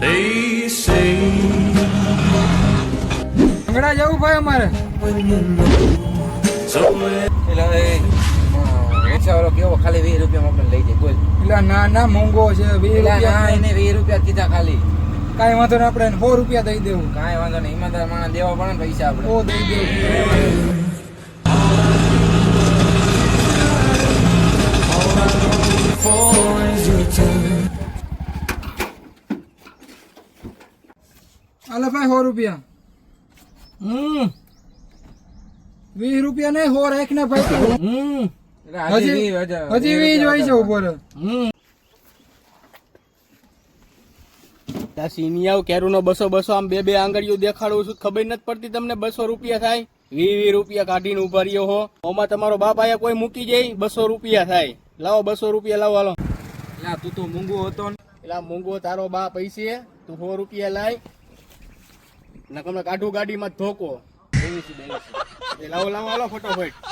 They say અંગડા જવું ભાઈ અમારે. રિક્ષાવાળો કેવો ખાલી વીસ રૂપિયામાં આપણે લઈ જાય બોલ. એટલે ના ના મોંઘો છે વીસ રૂપિયા એને વીસ રૂપિયા કીધા ખાલી. કાંઈ વાંધો નહીં આપણે સો રૂપિયા દઈ દેવું. કાંઈ વાંધો નહીં ઈમાનદાર માણસ દેવા પડે ને પૈસા આપણે ઓ દઈ દેવું. હાલો ભાઈ સો રૂપિયા. હમ. વીસ રૂપિયા નહીં સો રાખ ને ભાઈ. હમ. હજી વીસ હજાર- હજી વીસ હોય છે ઉપર. હમ. ત્યાં સિનિયાઓ કેરુનો બસો બસો આમ બે બે આંગળીઓ દેખાડું છું ખબર નથી પડતી તમને બસો રૂપિયા થાય? વી વી રૂપિયા કાઢીને ઊભા રહ્યો હો. ઓમાં તમારો બાપ આયા કોઈ મૂકી જાય? બસો રૂપિયા થાય. લાવો બસો રૂપિયા લાવો હાલો. તું તો મૂંગો હતો ને. એટલે મૂંગો તારો બા પૈસે તું સો રૂપિયા લાય. ને તમને કાઢું ગાડીમાં ધોકો. લાવો લાવો હાલો ફટોફટ.